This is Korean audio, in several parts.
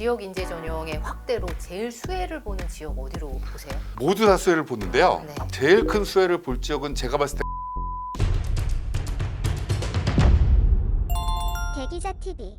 지역 인재 전형의 확대로 제일 수혜를 보는 지역 어디로 보세요? 모두 다 수혜를 보는데요. 네. 제일 큰 수혜를 볼 지역은 제가 봤을 때 대기자 TV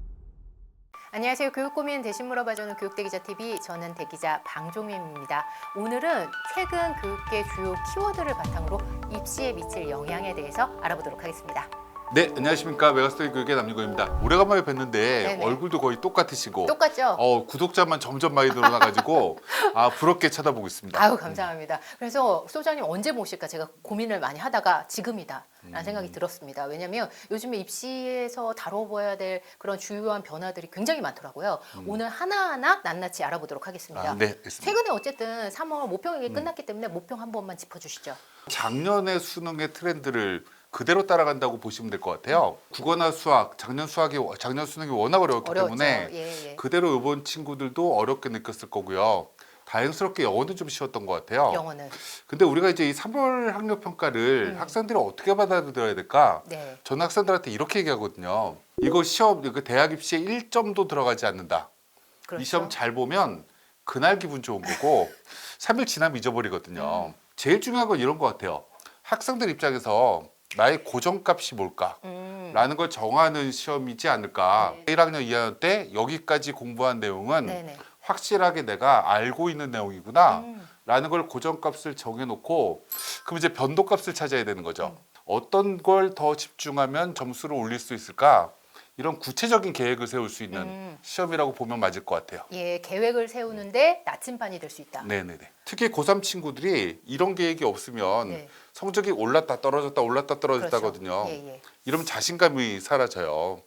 안녕하세요. 교육 고민 대신 물어봐주는 교육대기자 TV 저는 대기자 방종민입니다. 오늘은 최근 교육계 주요 키워드를 바탕으로 입시에 미칠 영향에 대해서 알아보도록 하겠습니다. 네 안녕하십니까 메가스터디 교육의 남유건입니다. 오래간만에 뵀는데 네네. 얼굴도 거의 똑같으시고 똑같죠? 어, 구독자만 점점 많이 늘어나가지고 아 부럽게 쳐다보고 있습니다. 아유 감사합니다. 그래서 소장님 언제 모실까 제가 고민을 많이 하다가 지금이다 라는 음. 생각이 들었습니다. 왜냐하면 요즘에 입시에서 다뤄봐야 될 그런 주요한 변화들이 굉장히 많더라고요. 오늘 하나하나 낱낱이 알아보도록 하겠습니다. 음. 아, 네 알겠습니다. 최근에 어쨌든 3월 모평이 끝났기 때문에 모평 한 번만 짚어주시죠. 작년의 수능의 트렌드를 그대로 따라간다고 보시면 될 것 같아요. 국어나 수학, 작년 수학이 작년 수능이 워낙 어려웠기 어려웠죠. 때문에 예, 예. 그대로 이번 친구들도 어렵게 느꼈을 거고요. 다행스럽게 영어는 좀 쉬웠던 것 같아요. 영어는 근데 우리가 이제 이 3월 학력 평가를 음. 학생들이 어떻게 받아들여야 될까? 네. 전 학생들한테 이렇게 얘기하거든요. 이거 시험 그 대학 입시에 1점도 들어가지 않는다. 그렇죠. 이 시험 잘 보면 그날 기분 좋은 거고 3일 지나면 잊어버리거든요. 음. 제일 중요한 건 이런 것 같아요. 학생들 입장에서 나의 고정값이 뭘까? 음. 라는 걸 정하는 시험이지 않을까. 네. 1학년 2학년 때 여기까지 공부한 내용은 네네. 확실하게 내가 알고 있는 내용이구나. 음. 라는 걸 고정값을 정해놓고 그럼 이제 변동값을 찾아야 되는 음. 거죠. 어떤 걸 더 집중하면 점수를 올릴 수 있을까? 이런 구체적인 계획을 세울 수 있는 음. 시험이라고 보면 맞을 것 같아요. 예, 계획을 세우는데 나침반이 될 수 있다. 네네네. 특히 고3 친구들이 이런 계획이 없으면 네. 성적이 올랐다 떨어졌다 올랐다 떨어졌다거든요. 그렇죠. 예, 예. 이러면 자신감이 사라져요.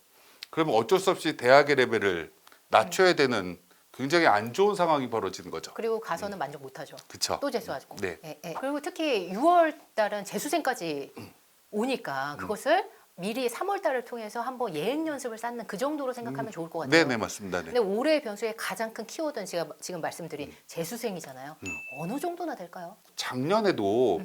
그러면 어쩔 수 없이 대학의 레벨을 낮춰야 음. 되는 굉장히 안 좋은 상황이 벌어지는 거죠. 그리고 가서는 만족 못하죠. 그렇죠. 또 재수하고. 네. 예, 예. 그리고 특히 6월 달은 재수생까지 음. 오니까 그것을 미리 3월 달을 통해서 한번 예행 연습을 쌓는 그 정도로 생각하면 좋을 것 같아요. 음. 네네 맞습니다. 네. 근데 올해 변수의 가장 큰 키워드는 제가 지금 말씀드린 재수생이잖아요. 음. 어느 정도나 될까요? 작년에도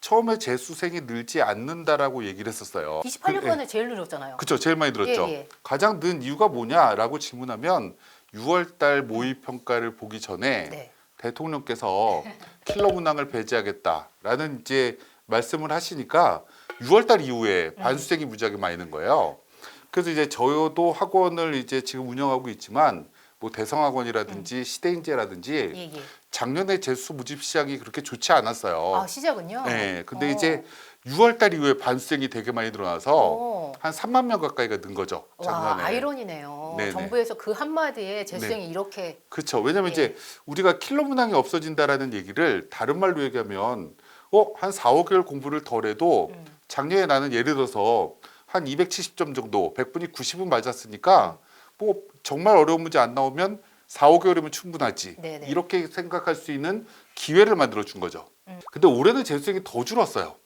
처음에 재수생이 늘지 않는다라고 얘기를 했었어요. 28년간에 제일 늘었잖아요. 그렇죠. 제일 많이 들었죠. 예, 예. 가장 는 이유가 뭐냐라고 질문하면 6월 달 모의 평가를 보기 전에 네. 대통령께서 킬러 문항을 배제하겠다라는 이제 말씀을 하시니까 6월달 이후에 음. 반수생이 무지하게 많이 는 거예요. 그래서 이제 저도 학원을 이제 지금 운영하고 있지만 뭐 대성학원이라든지 시대인재라든지 음. 예, 예. 작년에 재수 모집 시작이 그렇게 좋지 않았어요. 아, 시작은요? 네, 근데 어. 이제 6월달 이후에 반수생이 되게 많이 늘어나서 어. 한 3만 명 가까이가 는 거죠. 작년에. 와, 아이러니네요. 네네. 정부에서 그 한마디에 재수생이 이렇게 그렇죠. 왜냐면 예. 이제 우리가 킬러 문항이 없어진다라는 얘기를 다른 말로 얘기하면 어, 한 4, 5개월 공부를 덜 해도 음. 작년에 나는 예를 들어서 한 270점 정도, 100분이 90은 맞았으니까 뭐 정말 어려운 문제 안 나오면 4, 5개월이면 충분하지. 네네. 이렇게 생각할 수 있는 기회를 만들어 준 거죠. 음. 근데 올해는 재수생이 더 줄었어요.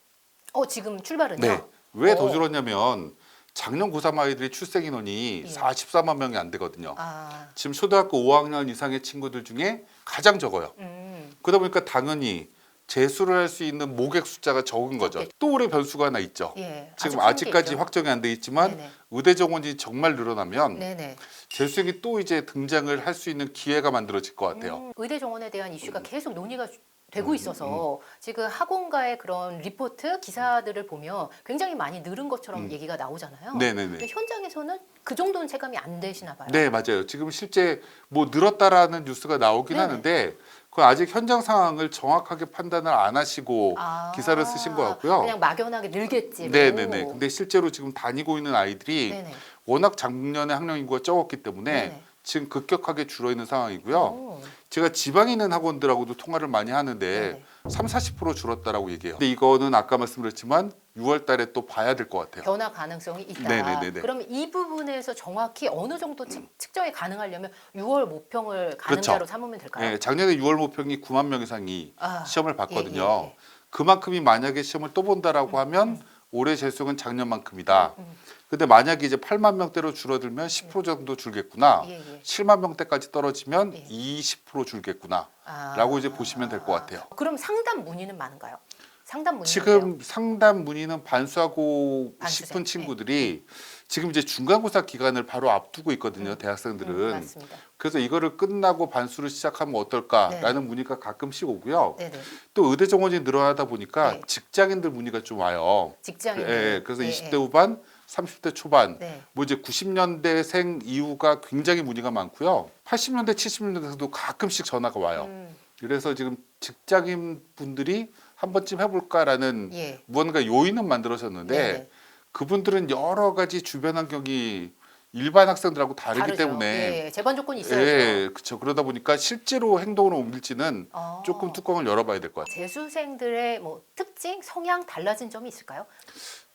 어, 지금 출발은요? 네. 왜더 어. 줄었냐면 작년 고3 아이들의 출생 인원이 예. 44만 명이 안 되거든요. 아, 지금 초등학교 5학년 이상의 친구들 중에 가장 적어요. 음. 그러다 보니까 당연히 재수를 할 수 있는 모객 숫자가 적은 거죠. 적겠죠. 또 올해 변수가 하나 있죠. 예. 지금 아직 아직까지. 확정이 안 돼 있지만 네네. 의대 정원이 정말 늘어나면 네네. 재수생이 또 이제 등장을 할 수 있는 기회가 만들어질 것 같아요. 음, 의대 정원에 대한 이슈가 계속 논의가 주- 되고 있어서 지금 학원가의 그런 리포트 기사들을 보면 굉장히 많이 늘은 것처럼 얘기가 나오잖아요. 음. 네네네. 근데 현장에서는 그 정도는 체감이 안 되시나 봐요. 네, 맞아요. 지금 실제 뭐 늘었다라는 뉴스가 나오긴 네네. 하는데 그 아직 현장 상황을 정확하게 판단을 안 하시고 아, 기사를 쓰신 것 같고요. 그냥 막연하게 늘겠지. 네, 네, 네. 근데 실제로 지금 다니고 있는 아이들이 네네. 워낙 작년에 학령 인구가 적었기 때문에 네네. 지금 급격하게 줄어 있는 상황이고요. 오, 제가 지방에 있는 학원들하고도 통화를 많이 하는데 네네. 3, 40% 줄었다라고 얘기해요. 근데 이거는 아까 말씀드렸지만 6월 달에 또 봐야 될 것 같아요. 변화 가능성이 있다. 네네네네. 그러면 이 부분에서 정확히 어느 정도 측, 측정이 가능하려면 6월 모평을 가능자로 그렇죠. 삼으면 될까요? 네, 작년에 6월 모평이 9만 명 이상이 아, 시험을 봤거든요. 예, 예, 예. 그만큼이 만약에 시험을 또 본다라고 하면 올해 재수는 작년만큼이다. 음. 근데 만약에 이제 8만 명대로 줄어들면 10% 정도 줄겠구나. 예, 예. 7만 명대까지 떨어지면 예. 20% 줄겠구나. 아. 라고 이제 보시면 될 것 같아요. 그럼 상담 문의는 많은가요? 상담 문의 지금 상담 문의는 반수하고 반수생, 싶은 네. 친구들이 지금 이제 중간고사 기간을 바로 앞두고 있거든요. 음. 대학생들은. 맞습니다. 그래서 이거를 끝나고 반수를 시작하면 어떨까라는 문의가 가끔씩 오고요. 네네. 또 의대 정원이 늘어나다 보니까 네. 직장인들 문의가 좀 와요. 직장인. 예, 그래서 네, 20대 네. 후반, 30대 초반, 네. 뭐 이제 90년대생 이후가 굉장히 문의가 많고요. 80년대, 70년대에도 가끔씩 전화가 와요. 음, 그래서 지금 직장인 분들이 한 번쯤 해볼까라는 예. 무언가 요인은 만들어졌는데 네네. 그분들은 여러 가지 주변 환경이 일반 학생들하고 다르기 다르죠. 때문에 예, 제반 조건이 있어야죠. 예, 그렇죠. 그러다 보니까 실제로 행동으로 옮길지는 어. 조금 뚜껑을 열어봐야 될 것 같아요. 재수생들의 뭐 특징, 성향 달라진 점이 있을까요?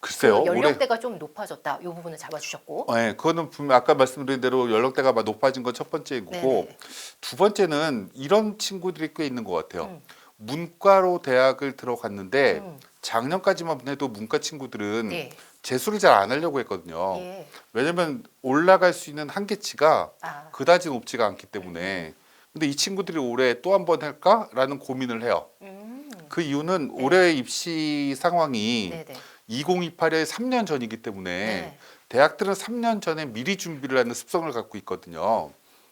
글쎄요. 그 연령대가 좀 높아졌다. 이 부분을 잡아주셨고. 네, 그거는 분명 아까 말씀드린 대로 연령대가 막 높아진 건 첫 번째인 거고 네네. 두 번째는 이런 친구들이 꽤 있는 것 같아요. 음. 문과로 대학을 들어갔는데 음. 작년까지만 해도 문과 친구들은 예. 재수를 잘 안 하려고 했거든요. 예. 왜냐면 올라갈 수 있는 한계치가 아. 그다지 높지가 않기 때문에 근데 이 친구들이 올해 또 한 번 할까라는 고민을 해요. 음. 그 이유는 올해 입시 상황이 네네. 2028에 3년 전이기 때문에 네. 대학들은 3년 전에 미리 준비를 하는 습성을 갖고 있거든요.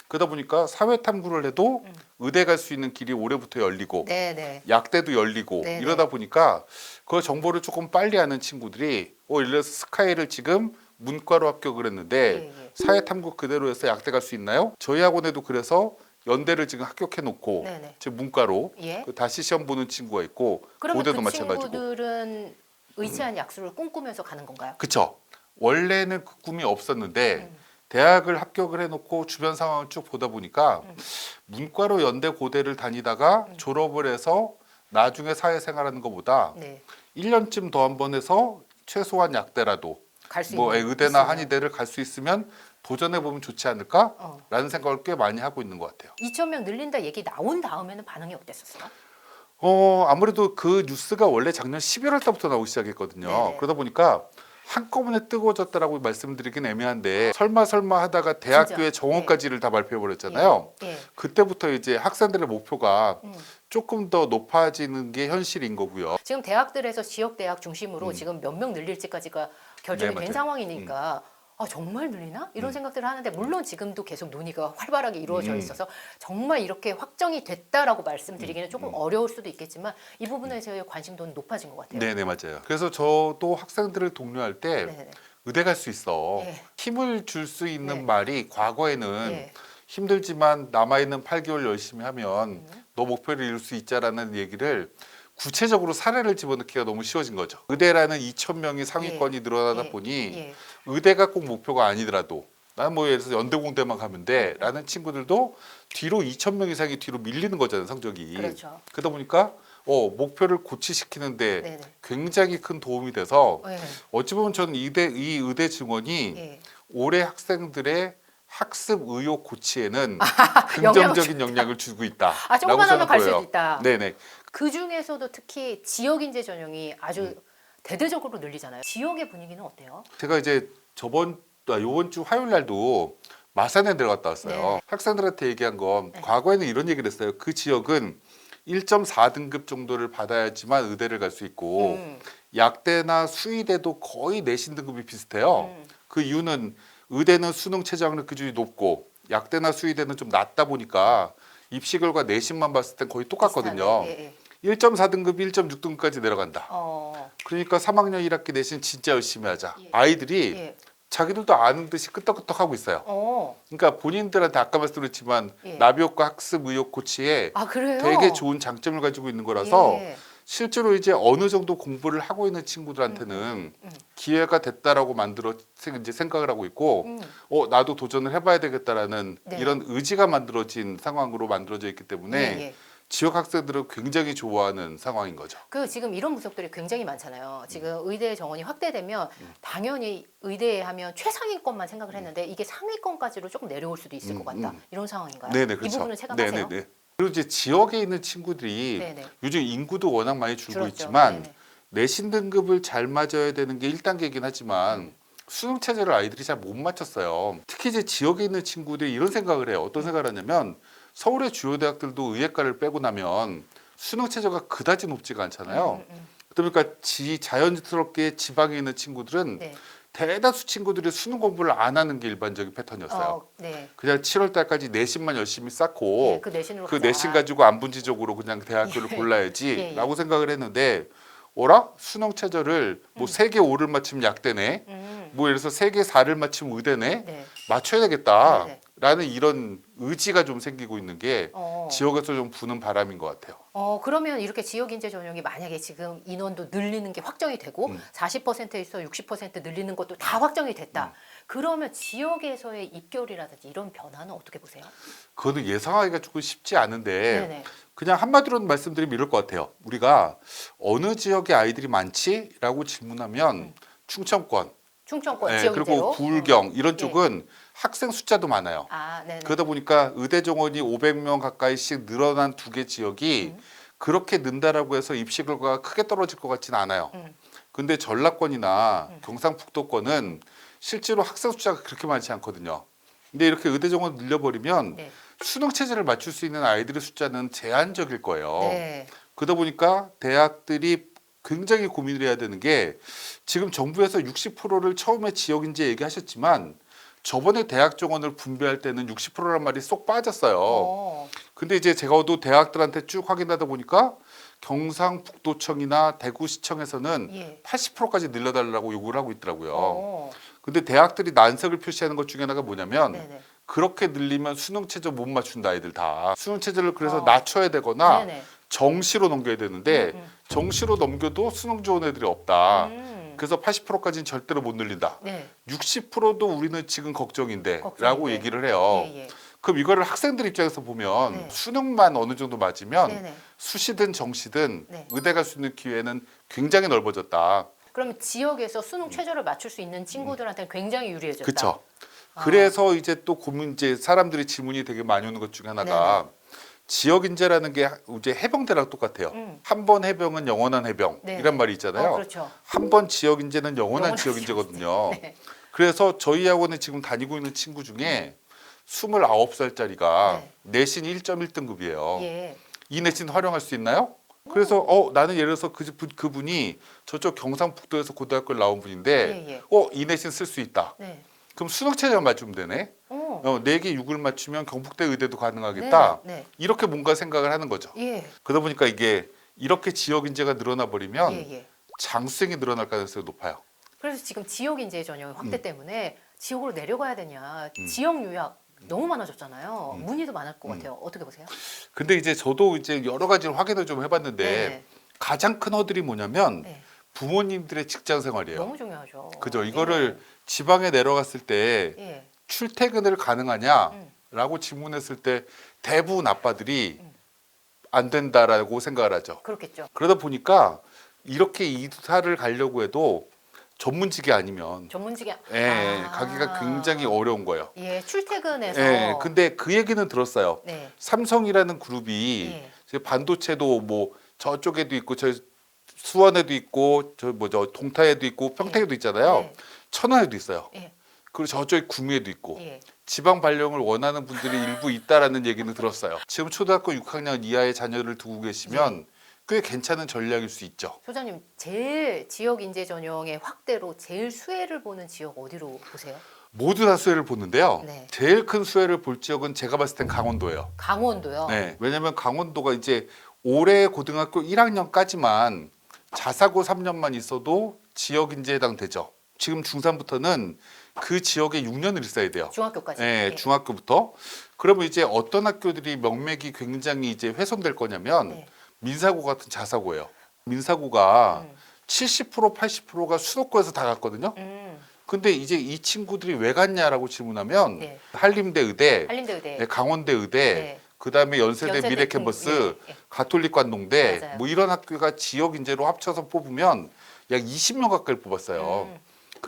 그러다 보니까 사회 탐구를 해도 음. 의대 갈 수 있는 길이 올해부터 열리고 네네. 약대도 열리고 네네. 이러다 보니까 그 정보를 조금 빨리 하는 친구들이 어 예를 들어서 스카이를 지금 문과로 합격을 했는데 예, 예. 사회 탐구 그대로 해서 약대 갈 수 있나요? 저희 학원에도 그래서 연대를 지금 합격해 놓고 네네. 지금 문과로 예. 그 다시 시험 보는 친구가 있고 고대도 그 마찬가지고 친구들은 의치한 약수를 꿈꾸면서 가는 건가요? 그쵸. 원래는 그 꿈이 없었는데 음. 대학을 합격을 해놓고 주변 상황을 쭉 보다 보니까 음. 문과로 연대 고대를 다니다가 음. 졸업을 해서 나중에 사회생활하는 것보다 네. 1년쯤 더 한 번 해서 최소한 약대라도 뭐. 의대나 있으면. 한의대를 갈 수 있으면 도전해 보면 좋지 않을까라는 어. 생각을 꽤 많이 하고 있는 것 같아요. 2천 명 늘린다 얘기 나온 다음에는 반응이 어땠었어요? 어 아무래도 그 뉴스가 원래 작년 11월 달부터 나오기 시작했거든요. 네네. 그러다 보니까 한꺼번에 뜨거워졌다라고 말씀드리긴 애매한데 설마 설마 하다가 대학교의 진짜. 정원까지를 다 발표해 버렸잖아요. 예. 예. 그때부터 이제 학생들의 목표가 음. 조금 더 높아지는 게 현실인 거고요. 지금 대학들에서 지역 대학 중심으로 음. 지금 몇 명 늘릴지까지가 결정이 네, 된 맞아요. 상황이니까 아 정말 늘리나 이런 음. 생각들을 하는데 물론 지금도 계속 논의가 활발하게 이루어져 음. 있어서 정말 이렇게 확정이 됐다라고 말씀드리기는 조금 음. 어려울 수도 있겠지만 이 부분에서의 관심도는 높아진 것 같아요. 네네 맞아요. 그래서 저도 학생들을 독려할 때 네네. 의대 갈 수 있어. 예. 힘을 줄 수 있는 네. 말이 과거에는 예. 힘들지만 남아있는 8개월 열심히 하면 음. 너 목표를 이룰 수 있자라는 얘기를 구체적으로 사례를 집어넣기가 너무 쉬워진 거죠. 의대라는 2천 명이 상위권이 늘어나다 예. 보니 예. 의대가 꼭 목표가 아니더라도 난 뭐 예를 들어서 연대공대만 가면 돼라는 친구들도 뒤로 2천 명 이상이 뒤로 밀리는 거잖아요 성적이. 그렇죠. 그러다 보니까 어, 목표를 고치시키는데 네네. 굉장히 큰 도움이 돼서 예. 어찌 보면 저는 이대 이 의대 증원이 예. 올해 학생들의 학습 의욕 고치에는 긍정적인 영향을 주고 있다. 아 조금만 하면 갈 수 있다. 네네. 그 중에서도 특히 지역 인재 전형이 아주 음. 대대적으로 늘리잖아요. 지역의 분위기는 어때요? 제가 이제 저번 아, 요번 주 화요일 날도 마산에 들어갔다 왔어요. 네. 학생들한테 얘기한 건 네. 과거에는 이런 얘기를 했어요. 그 지역은 1.4등급 정도를 받아야지만 의대를 갈 수 있고 음. 약대나 수의대도 거의 내신 등급이 비슷해요. 음. 그 이유는 의대는 수능 최저학력 기준이 높고 약대나 수의대는 좀 낮다 보니까 입시 결과 내신만 봤을 땐 거의 똑같거든요. 비슷하네. 예, 예. 1.4등급, 1.6등급까지 내려간다. 어. 그러니까 3학년 1학기 내신 진짜 열심히 하자. 예. 아이들이 예. 자기들도 아는 듯이 끄떡끄떡 하고 있어요. 어. 그러니까 본인들한테 아까 말씀드렸지만 예. 나비효과 학습 의욕 고치에 아 그래요? 되게 좋은 장점을 가지고 있는 거라서 예. 실제로 이제 어느 정도 공부를 하고 있는 친구들한테는 음. 기회가 됐다라고 만들어 생- 이제 생각을 하고 있고 음. 어 나도 도전을 해봐야 되겠다라는 네. 이런 의지가 만들어진 상황으로 만들어져 있기 때문에 예, 예. 지역 학생들은 굉장히 좋아하는 상황인 거죠. 그 지금 이런 분석들이 굉장히 많잖아요. 음. 지금 의대 정원이 확대되면 당연히 의대에 하면 최상위권만 생각을 했는데 이게 상위권까지로 조금 내려올 수도 있을 음, 것 같다. 음. 이런 상황인가요? 네네 이 그렇죠. 부분을 체감하세요? 네네네. 그리고 이제 지역에 있는 친구들이 네네. 요즘 인구도 워낙 많이 줄고 줄었죠. 있지만 네네. 내신 등급을 잘 맞아야 되는 게 1단계이긴 하지만 음. 수능 체제를 아이들이 잘 못 맞췄어요. 특히 이제 지역에 있는 친구들이 이런 생각을 해요. 어떤 생각을 하냐면 서울의 주요 대학들도 의예과를 빼고 나면 수능 체제가 그다지 높지가 않잖아요. 음, 음, 음. 그러니까 지 자연스럽게 지방에 있는 친구들은 네. 대다수 친구들이 수능 공부를 안 하는 게 일반적인 패턴이었어요. 어, 네. 그냥 7월 달까지 내신만 열심히 예, 쌓고 그 내신으로 그 가자. 내신 가지고 안분지적으로 그냥 대학교를 예. 골라야지라고 예, 예. 생각을 했는데 어라 수능 최저를 뭐세개 5를 맞추면 약대네. 음. 뭐 예를 들어서 세개 4를 맞추면 의대네. 네. 맞춰야 되겠다. 네, 네. 라는 이런 의지가 좀 생기고 있는 게 어. 지역에서 좀 부는 바람인 것 같아요. 어 그러면 이렇게 지역 인재 전형이 만약에 지금 인원도 늘리는 게 확정이 되고 음. 40%에서 60% 늘리는 것도 다 확정이 됐다. 음. 그러면 지역에서의 입결이라든지 이런 변화는 어떻게 보세요? 그거는 예상하기가 조금 쉽지 않은데 네네. 그냥 한마디로 말씀드리면 이럴 것 같아요. 우리가 어느 지역에 아이들이 많지?라고 질문하면 음. 충청권, 충청권 예, 지역 그리고 인재로 부울경 이런 예. 쪽은 학생 숫자도 많아요. 아. 그러다 보니까 의대 정원이 500명 가까이씩 늘어난 두 개 지역이 음. 그렇게 는다라고 해서 입시 결과가 크게 떨어질 것 같지는 않아요. 음. 근데 전라권이나 음. 경상북도권은 실제로 학생 숫자가 그렇게 많지 않거든요. 근데 이렇게 의대 정원 늘려버리면 네. 수능 체제를 맞출 수 있는 아이들의 숫자는 제한적일 거예요. 네. 그러다 보니까 대학들이 굉장히 고민을 해야 되는 게 지금 정부에서 60%를 처음에 지역 인재 얘기하셨지만 저번에 대학 정원을 분배할 때는 60%란 말이 쏙 빠졌어요. 어. 근데 이제 제가 또 대학들한테 쭉 확인하다 보니까 경상북도청이나 대구시청에서는 예. 80%까지 늘려달라고 요구를 하고 있더라고요. 어. 근데 대학들이 난색을 표시하는 것 중에 하나가 뭐냐면 네네. 그렇게 늘리면 수능 체제 못 맞춘다 아이들 다. 수능 체제를 그래서 어. 낮춰야 되거나 네네. 정시로 넘겨야 되는데 음, 정시로 넘겨도 수능 좋은 애들이 없다. 음. 그래서 80%까지는 절대로 못 늘린다. 네. 60%도 우리는 지금 걱정인데 걱정인데. 라고 얘기를 해요. 예, 예. 그럼 이거를 학생들 입장에서 보면 네. 수능만 어느 정도 맞으면 네네. 수시든 정시든 네. 의대 갈 수 있는 기회는 굉장히 넓어졌다. 그러면 지역에서 수능 최저를 맞출 수 있는 친구들한테는 굉장히 유리해졌다. 그렇죠. 아. 그래서 이제 또 고민 이제 사람들이 질문이 되게 많이 오는 것 중에 하나가 지역 인재라는 게 이제 해병대랑 똑같아요. 음. 한 번 해병은 영원한 해병 네. 이란 말이 있잖아요. 어, 그렇죠. 한 번 지역 인재는 영원한 영원한 지역 인재거든요. 네. 그래서 저희 학원에 지금 다니고 있는 친구 중에 29살짜리가 네. 내신 1.1등급이에요. 예. 이 내신 활용할 수 있나요? 그래서 어 나는 예를 들어서 그 분- 그분이 저쪽 경상북도에서 고등학교를 나온 분인데 예, 예. 어이 내신 쓸 수 있다. 네. 그럼 수능 체제만 맞추면 되네. 어. 어, 4개 6을 맞추면 경북대 의대도 가능하겠다. 네. 이렇게 뭔가 생각을 하는 거죠. 네. 예. 그러다 보니까 이게 이렇게 지역 인재가 늘어나 버리면 예, 예. 장수생이 늘어날 가능성이 높아요. 그래서 지금 지역 인재 전형 확대 음. 때문에 지역으로 내려가야 되냐 지역 유약 너무 많아졌잖아요. 음. 문의도 많을 것 같아요. 어떻게 보세요? 근데 이제 저도 이제 여러 가지를 확인을 좀 해봤는데 네. 가장 큰 허들이 뭐냐면 네. 부모님들의 직장 생활이에요. 너무 중요하죠. 그죠? 이거를 지방에 내려갔을 때 예. 예. 출퇴근을 가능하냐라고 음. 질문했을 때 대부분 아빠들이 음. 안 된다라고 생각을 하죠. 그렇겠죠. 그러다 보니까 이렇게 이사를 가려고 해도 전문직이 아니면 전문직이 예, 아. 가기가 굉장히 어려운 거예요. 예, 출퇴근해서 예, 근데 그 얘기는 들었어요. 네. 삼성이라는 그룹이 예. 이제 반도체도 뭐 저쪽에도 있고 저 수원에도 있고 저뭐저 동타에도 있고 평택에도 있잖아요. 네. 천안에도 있어요. 예. 그리고 저쪽에 구미에도 있고 예. 지방 발령을 원하는 분들이 일부 있다라는 얘기는 들었어요. 지금 초등학교 6학년 이하의 자녀를 두고 계시면 꽤 괜찮은 전략일 수 있죠. 소장님 제일 지역 인재 전형의 확대로 제일 수혜를 보는 지역 어디로 보세요? 모두 다 수혜를 보는데요. 네. 제일 큰 수혜를 볼 지역은 제가 봤을 땐 강원도예요. 강원도요. 네. 왜냐하면 강원도가 이제 올해 고등학교 1학년까지만 자사고 3년만 있어도 지역 인재에 해당되죠. 지금 중3부터는 그 지역에 6년을 있어야 돼요. 중학교까지. 네, 예. 중학교부터. 그러면 이제 어떤 학교들이 명맥이 굉장히 이제 훼손될 거냐면 네. 민사고 같은 자사고예요. 민사고가 음. 70% 80%가 수도권에서 다 갔거든요. 음. 근데 이제 이 친구들이 왜 갔냐라고 질문하면 네. 한림대 의대, 한림대 의대. 네, 강원대 의대, 네. 그다음에 연세대, 연세대 미래 중- 캠퍼스, 예, 예. 가톨릭 관동대 맞아요. 뭐 이런 학교가 지역 인재로 합쳐서 뽑으면 약 20명 가까이 뽑았어요. 음.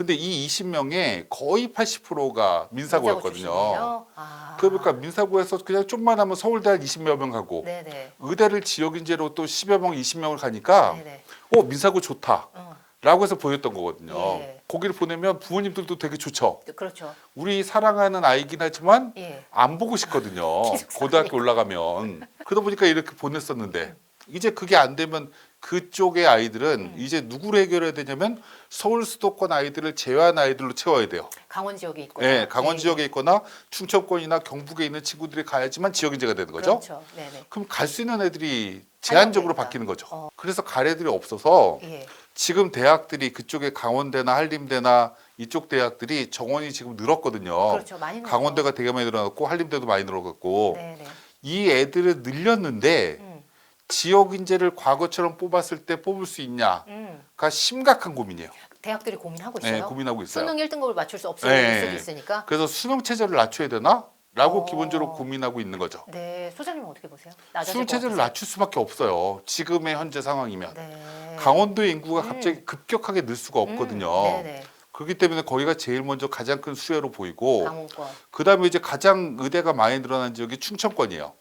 근데 이 20명의 거의 80%가 민사고였거든요. 아. 그러니까 민사고에서 그냥 좀만 하면 서울대 한 20여 명 가고 네네. 의대를 지역 인재로 또 10여 명, 20명을 가니까 네네. 어 민사고 좋다. 어. 라고 해서 보였던 거거든요. 예. 거기를 보내면 부모님들도 되게 좋죠. 그렇죠. 우리 사랑하는 아이긴 하지만 예. 안 보고 싶거든요. 고등학교 올라가면. 그러다 보니까 이렇게 보냈었는데 이제 그게 안 되면 그쪽의 아이들은 음. 이제 누구를 해결해야 되냐면 서울 수도권 아이들을 제외한 아이들로 채워야 돼요. 강원 지역에 있고. 예, 강원 지역에 있거나 충청권이나 경북에 있는 친구들이 가야지만 지역 인재가 되는 거죠. 그렇죠. 네네. 그럼 갈 수 있는 애들이 제한적으로. 바뀌는 거죠. 어. 그래서 갈 애들이 없어서 예. 지금 대학들이 그쪽에 강원대나 한림대나 이쪽 대학들이 정원이 지금 늘었거든요. 그렇죠. 많이 늘었죠. 강원대가 되게 많이 늘어났고 한림대도 많이 늘어갔고 네네. 이 애들을 늘렸는데 음. 지역 인재를 과거처럼 뽑았을 때 뽑을 수 있냐가 음. 심각한 고민이에요. 대학들이 고민하고 있어요. 네, 고민하고 있어요. 수능 1등급을 맞출 수 없을 네. 수도 있으니까. 그래서 수능 체제를 낮춰야 되나? 라고 어. 기본적으로 고민하고 있는 거죠. 네, 소장님 어떻게 보세요? 수능 것 체제를? 낮출 수밖에 없어요. 지금의 현재 상황이면. 네. 강원도의 인구가 음. 갑자기 급격하게 늘 수가 없거든요. 음. 그렇기 때문에 거기가 제일 먼저 가장 큰 수혜로 보이고 강원권. 그다음에 이제 가장 의대가 많이 늘어난 지역이 충청권이에요.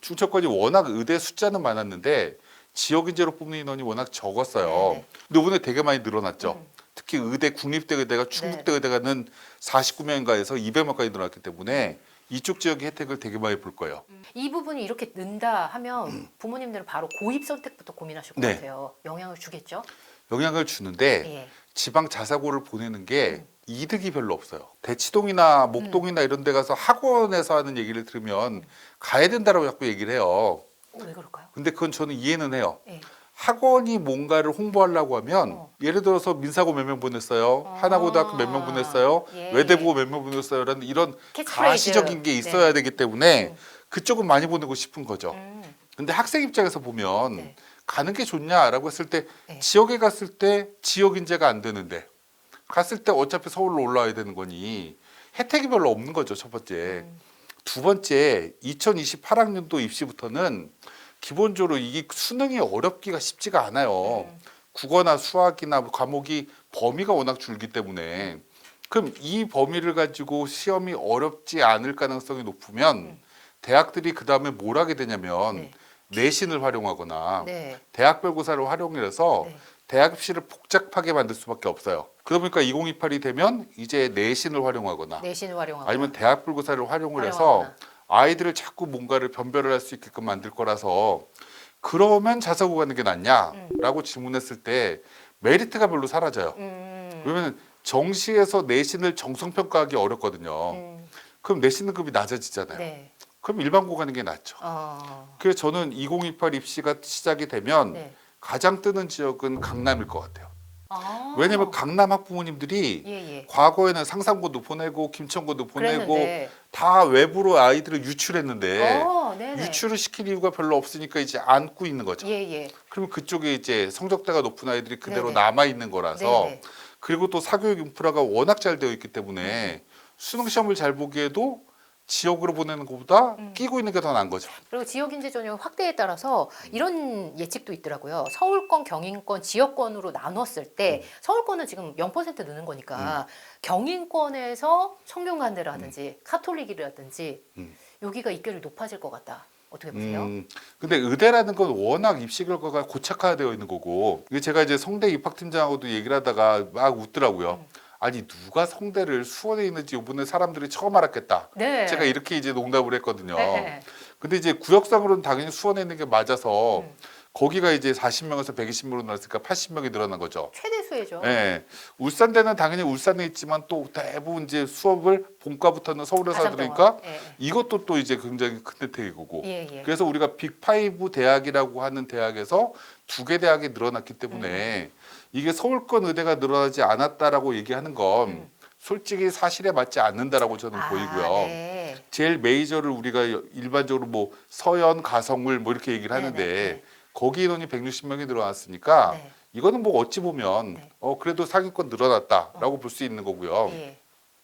충청권이 워낙 의대 숫자는 많았는데 지역 인재로 뽑는 인원이 워낙 적었어요. 네네. 근데 이번에 되게 많이 늘어났죠. 음. 특히 의대 국립대 의대가 충북대 의대가는 49명인가에서 200명까지 늘어났기 때문에 이쪽 지역의 혜택을 되게 많이 볼 거예요. 이 부분이 이렇게 는다 하면 부모님들은 바로 고입 선택부터 고민하실 것 네. 같아요. 영향을 주겠죠? 영향을 주는데 예. 지방 자사고를 보내는 게 이득이 별로 없어요. 대치동이나 목동이나 이런 데 가서 학원에서 하는 얘기를 들으면 가야 된다라고 자꾸 얘기를 해요. 어, 왜 그럴까요? 근데 그건 저는 이해는 해요. 예. 학원이 뭔가를 홍보하려고 하면 어. 예를 들어서 민사고 몇 명 보냈어요. 아. 하나고등학교 몇 명 보냈어요. 예. 외대보고 몇 명 보냈어요라는 이런 캐치프레이즈. 가시적인 게 있어야 네. 되기 때문에 음. 그쪽은 많이 보내고 싶은 거죠. 음. 근데 학생 입장에서 보면 네. 가는 게 좋냐라고 했을 때 네. 지역에 갔을 때 지역 인재가 안 되는데 갔을 때 어차피 서울로 올라와야 되는 거니 혜택이 별로 없는 거죠 첫 번째 음. 두 번째 2028학년도 입시부터는 기본적으로 이 수능이 어렵기가 쉽지가 않아요 음. 국어나 수학이나 뭐 과목이 범위가 워낙 줄기 때문에 그럼 이 범위를 가지고 시험이 어렵지 않을 가능성이 높으면 음. 대학들이 그 다음에 뭘 하게 되냐면 네. 내신을 활용하거나 네. 대학별고사를 활용해서 네. 대학 입시를 복잡하게 만들 수밖에 없어요. 그러다 보니까 2028이 되면 이제 내신을 활용하거나 내신을 활용하고 아니면 대학별고사를 활용을 해서 활용하거나. 아이들을 자꾸 뭔가를 변별을 할 수 있게끔 만들 거라서 그러면 자사고 가는 게 낫냐라고 질문했을 때 메리트가 별로 사라져요. 음. 왜냐면 정시에서 내신을 정성 평가하기 어렵거든요. 음. 그럼 내신 등급이 낮아지잖아요. 네. 그럼 일반고 가는 게 낫죠. 어. 그래서 저는 2028 입시가 시작이 되면 네. 가장 뜨는 지역은 강남일 것 같아요. 아. 왜냐하면 강남 학부모님들이 예, 예. 과거에는 상상고도 보내고 김천고도 보내고 그랬는데. 다 외부로 아이들을 유출했는데 어, 네네. 유출을 시킬 이유가 별로 없으니까 이제 안고 있는 거죠. 예, 예. 그러면 그쪽에 이제 성적대가 높은 아이들이 그대로 네네. 남아 있는 거라서 네네. 그리고 또 사교육 인프라가 워낙 잘 되어 있기 때문에 수능 시험을 잘 보기에도 지역으로 보내는 것보다 음. 끼고 있는 게 더 나은 거죠. 그리고 지역 인재 전형 확대에 따라서 이런 예측도 있더라고요. 서울권, 경인권, 지역권으로 나눴을 음. 때 서울권은 지금 0% 느는 거니까 경인권에서 성균관대라든지 카톨릭이라든지 음. 여기가 입결이 높아질 것 같다. 어떻게 보세요? 음, 근데 의대라는 건 워낙 입시 결과가 고착화되어 있는 거고 이게 제가 이제 성대 입학팀장하고도 얘기를 하다가 막 웃더라고요. 음. 아니 누가 성대를 수원에 있는지 이번에 사람들이 처음 알았겠다. 네. 제가 이렇게 이제 농담을 했거든요. 네. 근데 이제 구역상으로는 당연히 수원에 있는 게 맞아서 음. 거기가 이제 40명에서 120명으로 늘었으니까 80명이 늘어난 거죠. 최대 수혜죠. 예. 울산대는 당연히 울산에 있지만 또 대부분 이제 수업을 본과부터는 서울에서 들으니까 동안. 예, 이것도 또 이제 굉장히 큰 혜택이고 예, 예. 그래서 우리가 빅파이브 대학이라고 하는 대학에서 두 개 대학이 늘어났기 때문에 이게 서울권 의대가 늘어나지 않았다라고 얘기하는 건 음. 솔직히 사실에 맞지 않는다라고 저는 아, 보이고요. 네. 제일 메이저를 우리가 일반적으로 뭐 서현, 가성을 뭐 이렇게 얘기를 하는데 네, 네, 네. 거기 인원이 160명이 늘어났으니까 네. 이거는 뭐 어찌 보면 네. 어 그래도 상위권 늘어났다라고 볼수 있는 거고요. 예.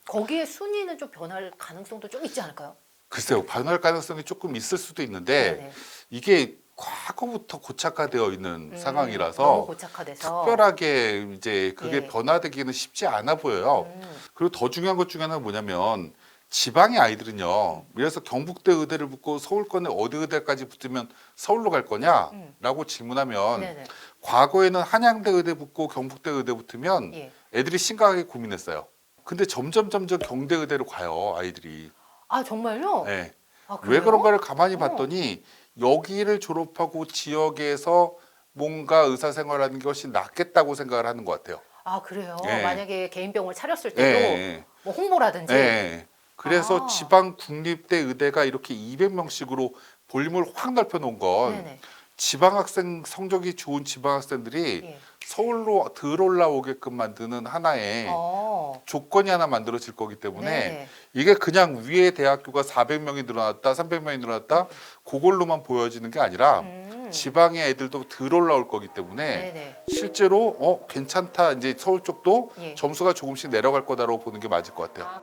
거기에 순위는 좀 변할 가능성도 좀 있지 않을까요? 글쎄요, 반할 가능성이 조금 있을 수도 있는데 네네. 이게 과거부터 고착화되어 있는 음, 상황이라서 너무 고착화돼서 특별하게 이제 그게 예. 변화되기는 쉽지 않아 보여요. 음. 그리고 더 중요한 것 중에 하나는 뭐냐면 지방의 아이들은요. 그래서 경북대 의대를 붙고 서울권에 어디 의대까지 붙으면 서울로 갈 거냐라고 질문하면 음. 네네. 과거에는 한양대 의대 붙고 경북대 의대 붙으면 예. 애들이 심각하게 고민했어요. 근데 점점 점점 경대 의대로 가요 아이들이. 아 정말요? 네. 아, 왜 그래요? 그런가를 가만히 어. 봤더니 여기를 졸업하고 지역에서 뭔가 의사 생활하는 게 훨씬 낫겠다고 생각을 하는 것 같아요. 아 그래요. 예. 만약에 개인 병원을 차렸을 예, 때도 예, 뭐 홍보라든지. 예. 그래서 아. 지방 국립대 의대가 이렇게 200명씩으로 볼륨을 확 넓혀 놓은 건 네네. 지방 학생 성적이 좋은 지방 학생들이 예. 서울로 들어올라오게끔 만드는 하나의 어. 조건이 하나 만들어질 거기 때문에 네네. 이게 그냥 위에 대학교가 400명이 늘어났다, 300명이 늘어났다, 그걸로만 보여지는 게 아니라 음. 지방의 애들도 들어올라올 거기 때문에 네네. 실제로 어 괜찮다 이제 서울 쪽도 예. 점수가 조금씩 내려갈 거다라고 보는 게 맞을 것 같아요. 아.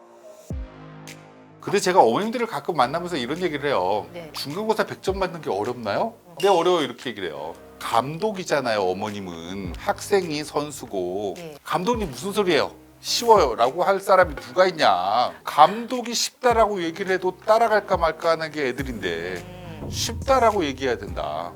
근데 제가 어머님들을 가끔 만나면서 이런 얘기를 해요. 네. 중간고사 100점 맞는 게 어렵나요? 네 어려워 이렇게 얘기를 해요. 감독이잖아요 어머님은 학생이 선수고 예. 감독님 무슨 소리예요? 쉬워요 라고 할 사람이 누가 있냐? 감독이 쉽다라고 얘기를 해도 따라갈까 말까 하는 게 애들인데 음. 쉽다라고 얘기해야 된다.